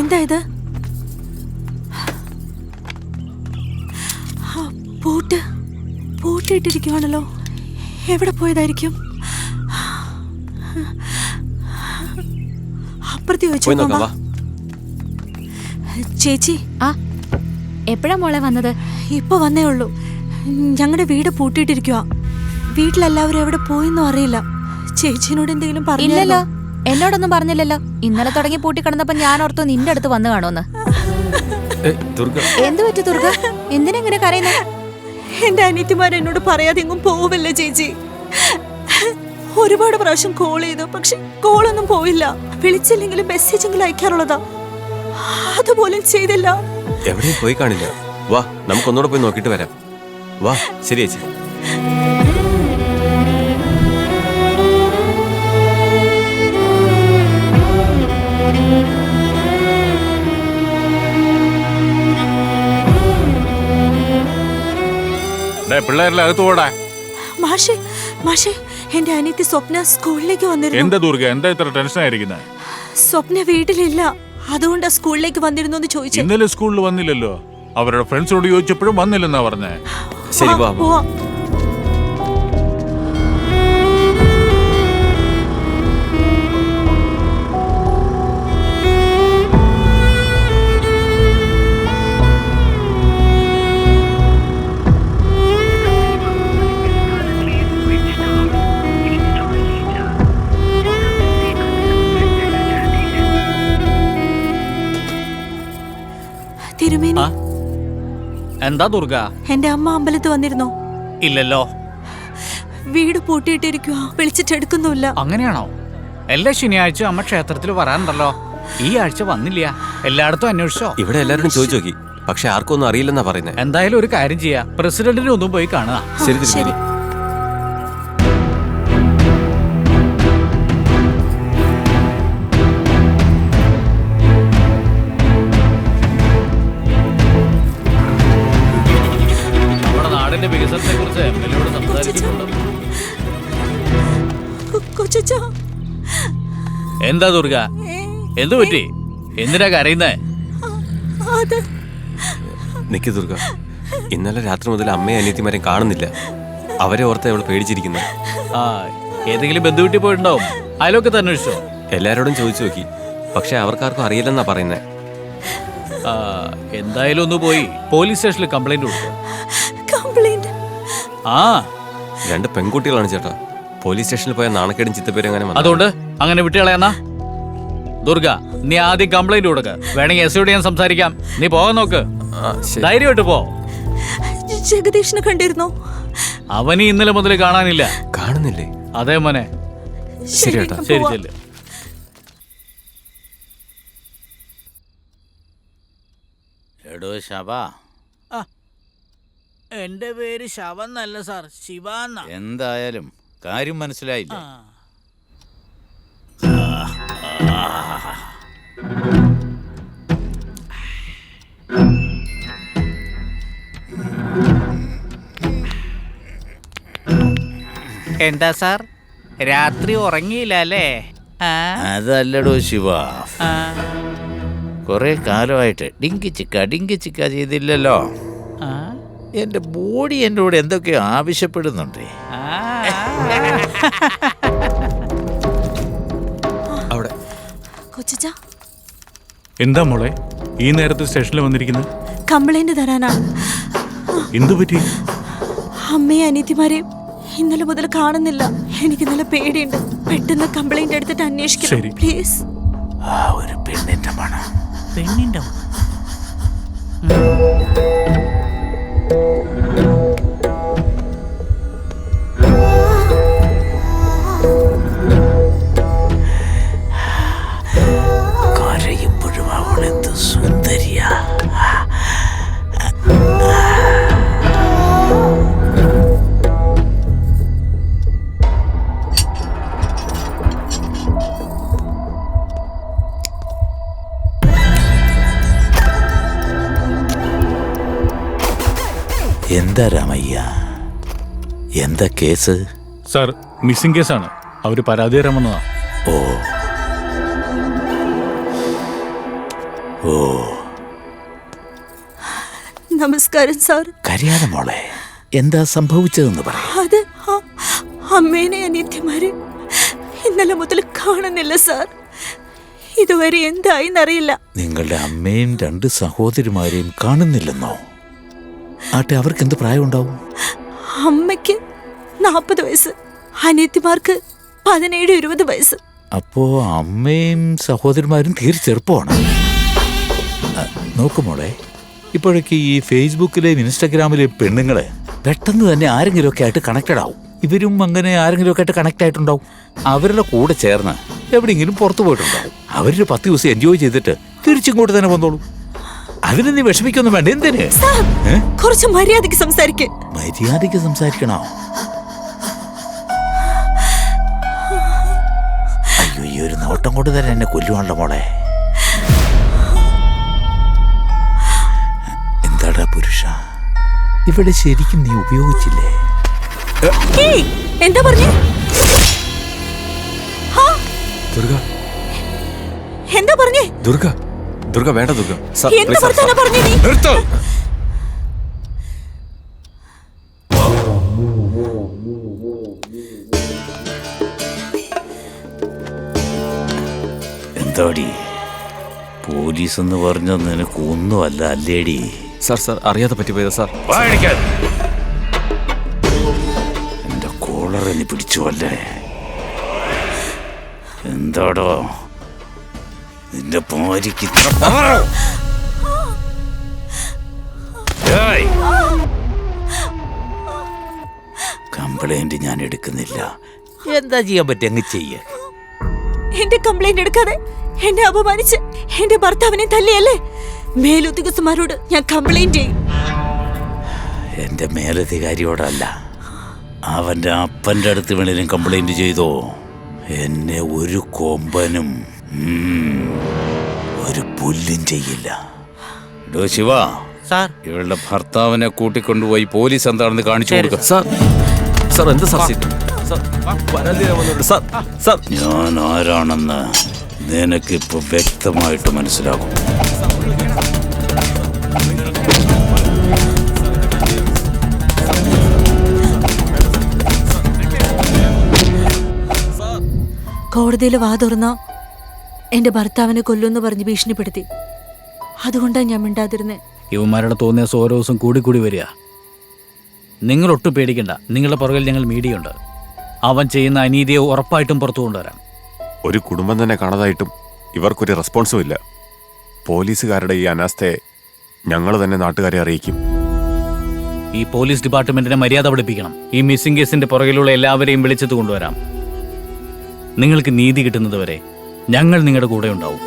എന്താ ഇത് പൂട്ട് പൂട്ടിയിട്ടിരിക്കുവാണല്ലോ എവിടെ പോയതായിരിക്കും? അപ്പുറത്ത് ചോദിച്ചു ചേച്ചി. ആ എപ്പോഴാ മോളെ വന്നത്? ഇപ്പൊ വന്നേ ഉള്ളൂ. ഞങ്ങളുടെ വീട് പൂട്ടിയിട്ടിരിക്കുക വീട്ടിലെല്ലാവരും എവിടെ പോയെന്നും അറിയില്ല. ചേച്ചിനോട് എന്തെങ്കിലും ഇല്ലല്ലോ. പറഞ്ഞല്ലോ എന്നോടൊന്നും പറഞ്ഞില്ലല്ലോ. ഇന്നലെ തുടങ്ങി പൂട്ടി കിടന്നപ്പോ ഞാൻ ഓർത്തു നിന്റെ അടുത്ത് വന്നു കാണുമെന്ന്. എന്തു പറ്റി ദുർഗ? എന്തിനെങ്ങനെ കരയുന്നേ? എന്റെ അനിയത്തിമാർ എന്നോട് പറയാതെ എങ്ങും പോവില്ല ചേച്ചി. ഒരുപാട് പ്രാവശ്യം കോൾ ചെയ്തു പക്ഷെ കോളൊന്നും പോയില്ല വിളിച്ചില്ലെങ്കിലും മെസ്സേജ് എങ്കിലും അയക്കാറുള്ളതാ. അതുപോലും ചെയ്തില്ല. എവിടെയും പോയി കാണില്ല. വാ നമുക്കൊന്നുകൂടെ പോയി നോക്കിട്ട് വരാം. വാ ശരി ചേച്ചി. പിള്ളേരെല്ലാം അകത്ത് പോടാ. മാഷെ മാഷെ എന്റെ അനിയത്തി സ്വപ്ന സ്കൂളിലേക്ക് വന്നിരുന്നു. എന്താ ദുർഗ എന്താ ഇത്ര ടെൻഷൻ ആയിരിക്കുന്നത് സ്വപ്ന വീട്ടിലില്ല. അതുകൊണ്ടാ സ്കൂളിലേക്ക് വന്നിരുന്നു എന്ന് ചോദിച്ചു. ഇന്നലെ സ്കൂളിൽ വന്നില്ലല്ലോ. അവരുടെ ഫ്രണ്ട്സിനോട് ചോദിച്ചപ്പോഴും വന്നില്ലെന്നാ പറഞ്ഞേ. ശരി വാ വാ. പോവാം. തിരുമേനി? എന്താ ദുർഗ? എന്റെ അമ്മ അമ്പലത്ത് വന്നിരുന്നോ. ഇല്ലല്ലോ. വീട് പൂട്ടിയിട്ടിരിക്കുക വിളിച്ചിട്ട് എടുക്കുന്നുമില്ല. അങ്ങനെയാണോ? എല്ലാ ശനിയാഴ്ച അമ്മ ക്ഷേത്രത്തിൽ വരാനുണ്ടല്ലോ ഈ ആഴ്ച വന്നില്ല. എല്ലായിടത്തും അന്വേഷിച്ചോ? ഇവിടെ എല്ലാവരും ചോദിച്ചു നോക്കി. പക്ഷെ ആർക്കും ഒന്നും അറിയില്ലെന്നാ പറയുന്നത് എന്തായാലും ഒരു കാര്യം ചെയ്യാ. പ്രസിഡന്റിനെ ഒന്നും പോയി കാണുക. ശരി തിരുമേനി. എന്താ ദുർഗ? എന്തു പറ്റി? എന്തിനാ കരയുന്നേ? നിക്ക് ദുർഗ. ഇന്നലെ രാത്രി മുതൽ അമ്മയും അനിയത്തിമാരെയും കാണുന്നില്ല. അവരെ ഓർത്ത് അവൾ പേടിച്ചിരിക്കുന്നു. ആ ഏതെങ്കിലും ബന്ധുവീട്ടിൽ പോയിട്ടുണ്ടാവും. അയലൊക്കെ അന്വേഷിച്ചോ എല്ലാരോടും ചോദിച്ചു നോക്കി. പക്ഷെ അവർക്കാർക്കും അറിയില്ലെന്നാ പറയുന്നത് ആ, എന്തായാലും ഒന്ന് പോയി പോലീസ് സ്റ്റേഷനിൽ കംപ്ലൈന്റ് കൊടുക്കും. കംപ്ലൈന്റ്? ആ. രണ്ട് പെൺകുട്ടികളാണ് ചേട്ടാ. പോലീസ് സ്റ്റേഷനിൽ പോയ നാണക്കേടും ചിത്തപ്പേരും അങ്ങനെ വന്നു അതുകൊണ്ട്? അങ്ങനെ വിട്ടുകളയെന്നാ ദുർഗ നീ ആദ്യം കംപ്ലൈന്റ് കൊടുക്ക. വേണമെങ്കിൽ എസ് ഞാൻ സംസാരിക്കാം. നീ പോകാൻ നോക്ക്. ധൈര്യമായിട്ട് പോ. ജഗദീഷിനെ കണ്ടിരുന്നോ? അവന് ഇന്നലെ മുതൽ കാണാനില്ല. കാണുന്നില്ലേ? അതേ മോനെ. ശരി. ശരി. ചെല്ല്. എടോ ശബ എന്റെ പേര് ശവന്നല്ല നല്ല സാർ ശിവ എന്തായാലും കാര്യം മനസ്സിലായില്ല? എന്താ സാർ? രാത്രി ഉറങ്ങിയില്ല അല്ലേ? അതല്ലടോ ശിവ. കുറെ കാലമായിട്ട് ഡിങ്കി ചിക്ക ഡിങ്കി ചിക്ക ചെയ്തില്ലല്ലോ. എന്റെ ബോഡി എന്നോട് എന്തൊക്കെയോ ആവശ്യപ്പെടുന്നുണ്ട്. എന്താ മോളെ? ഈ നേരത്തെ സ്റ്റേഷനിൽ വന്നിരിക്കുന്നത് കംപ്ലൈന്റ് തരാനാണ് എന്തു പറ്റി? അമ്മയും അനിയത്തിമാരെയും ഇന്നലെ മുതൽ കാണുന്നില്ല. എനിക്ക് നല്ല പേടിയുണ്ട്. പെട്ടെന്ന് കംപ്ലൈന്റ് എടുത്തിട്ട് ശരി. അന്വേഷിക്കണം പ്ലീസ്. ആ ഒരു പെണ്ണിന്റെ മണം. പെണ്ണിന്റെ എന്താ കേസ്? സാർ മിസ്സിംഗ് കേസാണ്. അവർ പരാതി തരാൻ വന്നതാ. ഓ. ഓ. നമസ്കാരം സാർ. കരിയാതെ മോളെ എന്താ സംഭവിച്ചതെന്ന് പറ അത് അമ്മേനെ അനിയത്തിമാര് ഇന്നലെ മുതൽ കാണുന്നില്ല സാർ. ഇതുവരെ എന്തായിന്നറിയില്ല. നിങ്ങളുടെ അമ്മയും രണ്ട് സഹോദരിമാരെയും കാണുന്നില്ലെന്നോ? ആട്ടെ അവർക്ക് എന്ത് പ്രായമുണ്ടാവും? അമ്മയ്ക്ക് നാൽപ്പത് വയസ്സ്. അനിയത്തിമാർക്ക് പതിനേഴ് ഇരുപത് വയസ്സ്. അപ്പോ അമ്മയും സഹോദരന്മാരും തീരെ ചെറുപ്പമാണ്. ആ, നോക്ക് മോളെ ഇപ്പോഴൊക്കെ ഈ ഫേസ്ബുക്കിലെയും ഇൻസ്റ്റാഗ്രാമിലെയും പെണ്ണുങ്ങൾ പെട്ടെന്ന് തന്നെ ആരെങ്കിലുമൊക്കെ ആയിട്ട് കണക്റ്റഡ് ആവും. ഇവരും അങ്ങനെ ആരെങ്കിലുമൊക്കെ ആയിട്ട് കണക്ട് ആയിട്ടുണ്ടാവും. അവരുടെ കൂടെ ചേർന്ന് എവിടെയെങ്കിലും പുറത്തു പോയിട്ടുണ്ടാവും. അവരൊരു പത്ത് ദിവസം എൻജോയ് ചെയ്തിട്ട് തിരിച്ചിങ്ങോട്ട് തന്നെ വന്നോളൂ. അതിന് നീ വിഷമിക്കൊന്നും വേണ്ട എന്തിന്? കുറച്ച് സംസാരിക്ക്. മര്യാദയ്ക്ക് സംസാരിക്കണോ? ഒരു നോട്ടം കൊണ്ട് തന്നെ എന്നെ കൊല്ലുവാണല്ലോ മോളെ. എന്താടാ പുരുഷ? ഇവിടെ ശരിക്കും നീ ഉപയോഗിച്ചില്ലേ? എന്താ പറഞ്ഞേ? ദുർഗ. എന്താ പറഞ്ഞേ? ദുർഗ ദുർഗ വേണ്ട ദുർഗ. സാർ എന്താ സാർ, നീ? നിർത്തോ! എന്താടി? പോലീസ് എന്ന് പറഞ്ഞ നിനക്ക് ഒന്നുമല്ല അല്ലേടി? സാർ സാർ അറിയാതെ പറ്റിപ്പോയതാ സാർ. എന്റെ കോളർ എനി പിടിച്ചു അല്ലേ? എന്താടോ? നിന്റെ ഭാര്യക്ക്! കംപ്ലൈന്റ് ഞാൻ എടുക്കുന്നില്ല. എന്താ ചെയ്യാൻ പറ്റുക അങ്ങ് ചെയ്യ. എന്റെ കംപ്ലൈന്റ് എടുക്കാതെ എന്നെ അപമാനിച്ച് എന്റെ ഭർത്താവിനെ തല്ലിയല്ലേ? മേലുദ്യോഗസ്ഥന്മാരോട് ഞാൻ കംപ്ലൈന്റ് ചെയ്യും. എന്റെ മേലധികാരിയോടല്ല. അവന്റെ അപ്പന്റെ അടുത്ത് വേണേലും കംപ്ലൈന്റ് ചെയ്തോ? എന്നെ ഒരു കൊമ്പനും ഒരു പുല്ലും ചെയ്യില്ല. ഡോ ശിവ സാർ. ഇവളുടെ ഭർത്താവിനെ കൂട്ടിക്കൊണ്ടുപോയി പോലീസ് എന്താണെന്ന് കാണിച്ചു കൊടുക്കാം. സാർ. സാർ എന്താ സാർ. ഞാൻ ആരാണെന്ന് നിനക്കിപ്പോ വ്യക്തമായിട്ട് മനസ്സിലാകും. കോടതിയിൽ വാ തുറന്ന? എന്റെ ഭർത്താവിനെ കൊല്ലുമെന്ന് പറഞ്ഞ് ഭീഷണിപ്പെടുത്തി. അതുകൊണ്ടാണ് ഞാൻ മിണ്ടാതിരുന്നേ. ഇവന്മാരുടെ തോന്നിയ ഓരോ ദിവസം കൂടി കൂടി വരിക. നിങ്ങൾ ഒട്ടും പേടിക്കണ്ട. നിങ്ങളുടെ പുറകിൽ ഞങ്ങൾ മീഡിയ ഉണ്ട് അവൻ ചെയ്യുന്ന അനീതിയെ ഉറപ്പായിട്ടും പുറത്തു കൊണ്ടുവരാം. ഒരു കുടുംബം തന്നെ കാണാതായിട്ടും ഇവർക്കൊരു റെസ്പോൺസും ഇല്ല പോലീസുകാരുടെ ഈ അനാസ്ഥയെ ഞങ്ങൾ തന്നെ നാട്ടുകാരെ അറിയിക്കും. ഈ പോലീസ് ഡിപ്പാർട്ട്മെന്റിനെ മര്യാദ പഠിപ്പിക്കണം. ഈ മിസ്സിംഗ് കേസിന്റെ പുറകിലുള്ള എല്ലാവരെയും വിളിച്ചത് കൊണ്ടുവരാം. നിങ്ങൾക്ക് നീതി കിട്ടുന്നതുവരെ ഞങ്ങൾ നിങ്ങളുടെ കൂടെ ഉണ്ടാവും